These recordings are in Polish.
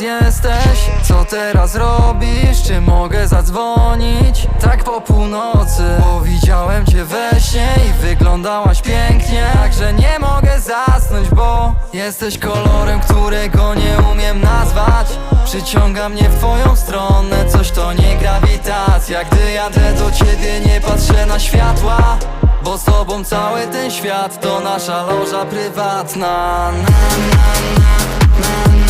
jesteś? Co teraz robisz? Czy mogę zadzwonić? Tak po północy. Bo widziałem cię we śnie i wyglądałaś pięknie. Także nie mogę zasnąć, bo Jesteś kolorem, którego nie umiem nazwać. Przyciąga mnie w twoją stronę. Coś to nie grawitacja. Gdy jadę do ciebie nie patrzę na światła. Bo z tobą cały ten świat to nasza loża prywatna. Nie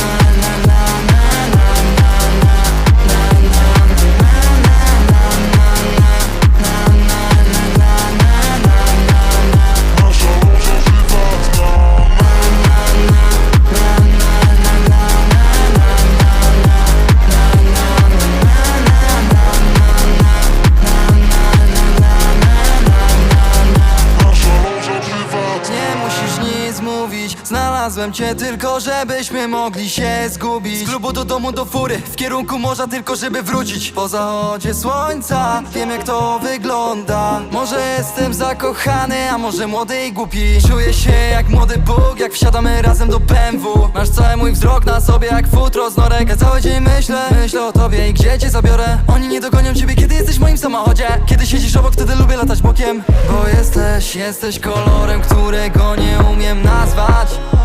Znalazłem cię tylko, żebyśmy mogli się zgubić. Z klubu do domu do fury W kierunku morza tylko, żeby wrócić. Po zachodzie słońca Wiem jak to wygląda. Może jestem zakochany, a może młody i głupi. Czuję się jak młody Bóg Jak wsiadamy razem do BMW Masz cały mój wzrok na sobie jak futro z norek. A cały dzień myślę, myślę o tobie i gdzie cię zabiorę. Oni nie dogonią ciebie, kiedy jesteś w moim samochodzie. Kiedy siedzisz obok, wtedy lubię latać bokiem. Bo jesteś, jesteś kolorem, którego nie umiem nazwać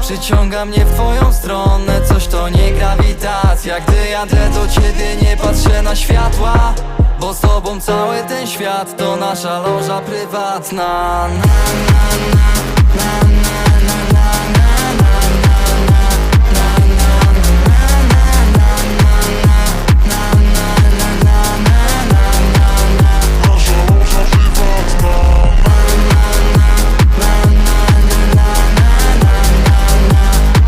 Przyciąga mnie w twoją stronę, coś to nie grawitacja. Gdy jadę do ciebie nie patrzę na światła Bo z tobą cały ten świat to nasza loża prywatna. Na, na, na, na, na.